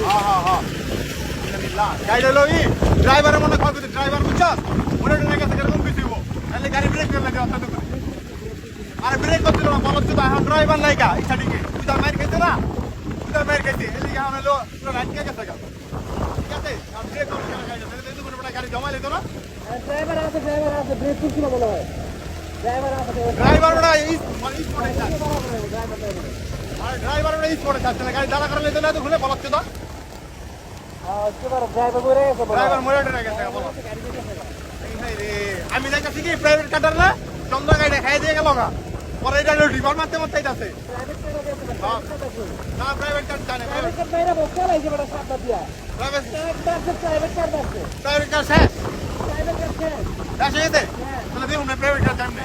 হ্যাঁ হ্যাঁ হ্যাঁ ড্রাইভারের মনে খবর করতে ড্রাইভার বুঝছস মনে টনে গেছে কীরকম কিছু তাহলে গাড়ি ব্রেক করে লাগে অত করে আরে ব্রেক করছিল না বলত তো এখন ড্রাইভার নাই কা ইচ্ছা দিকে তুই তার মাইর খেতে না তুই তার মাইর খেতে এলি এখন হলো পুরো রাইট কে গেছে গা ঠিক আছে আর ব্রেক করতে গেলে গাড়ি তাহলে তুই কোনো গাড়ি জমা লিতো না ড্রাইভার আছে ড্রাইভার আছে ব্রেক করছিল মনে হয় ড্রাইভার আছে ড্রাইভার মানে এই স্পটে ড্রাইভার ড্রাইভার আর ড্রাইভার ওরা এই স্পটে যাচ্ছে না। গাড়ি দাঁড়া করে লেতে না তো খুলে বলছে তো ড্রাইভার মরে গেছে, বলো। আমি দেখাচ্ছি কি প্রাইভেট কাটার না? চন্দ্র গাড়ি খাই দিয়ে গেল গা পরে এটা রিভার মারতে মারতে যাচ্ছে না প্রাইভেট কার জানে প্রাইভেট কার বাইরে বসে লাইছে বড় সাতটা দিয়া প্রাইভেট প্রাইভেট কার আছে প্রাইভেট কার শেষ প্রাইভেট কার শেষ দেখুন প্রাইভেট কার জানে।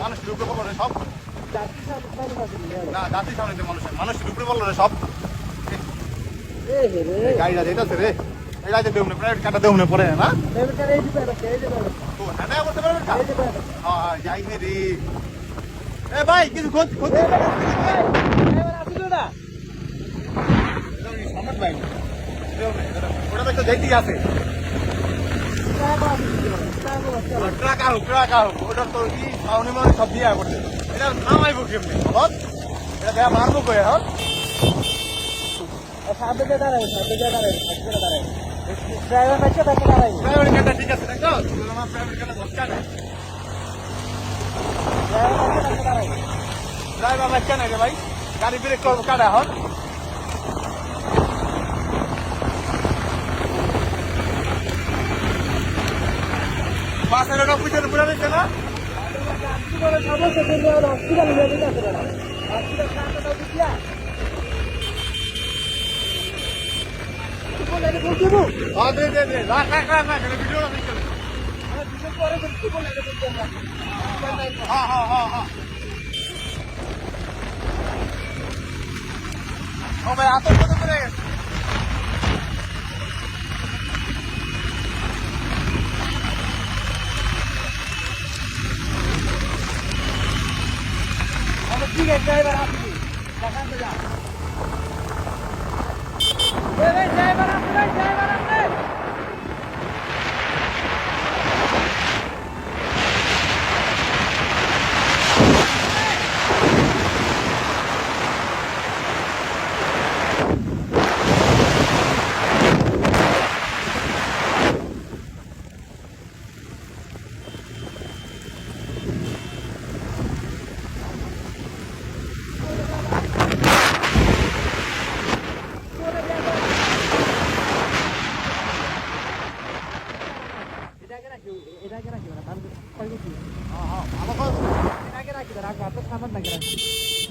মানুষ সব না জাতি সামনে মানুষ মানুষ ডুবে বলল রে সব গাড়িটা রে হ্যাঁ হ্যাঁ ভাই কিছু খোঁজ ওটা তো যাইতেই আছে ড্রাইভার আসিল ড্রাইভার আসিল ট্রাক আহুক ট্রাক আহুক। ওটা তো কি পাউনি মানে সব দিয়ে করছে এটা নাম আইব কেমনি? বল এটা দেয়া মারবো কই সামনে দিয়ে দাঁড়াবে দিয়ে দাঁড়াবে দাঁড়াবে ড্রাইভার মেচে দেখে দাঁড়াবে প্রাইভেট কারটা ঠিক আছে দেখো আমার প্রাইভেট কারটা দরকার নেই। ড্রাইভার মেচে দেখে দাঁড়াবে ড্রাইভার লাগছে না রে ভাই। গাড়ি ব্রেক করব কাটা এখন বাসের ওটা পিছনে পুরো নিচ্ছে না সমস্যা কিন্তু হসপিটালে নিয়ে যেতে আছে না হসপিটাল সামনে দাও দিয়া বলে রে বলছি গো হ্যাঁ দে দে দে রাখ না পরে হ্যাঁ হ্যাঁ হ্যাঁ হ্যাঁ। ও ভাই আতঙ্ক তো করে গেছে আমি ঠিক আছে ড্রাইভার আসছি দেখাতে যা এ ভাই ড্রাইভার আসছে ভাই ড্রাইভার আসছে এটাকে রাখি না হ্যাঁ হ্যাঁ আমাকে এটাকে রাখি রাখব আপনার সামান রাখি।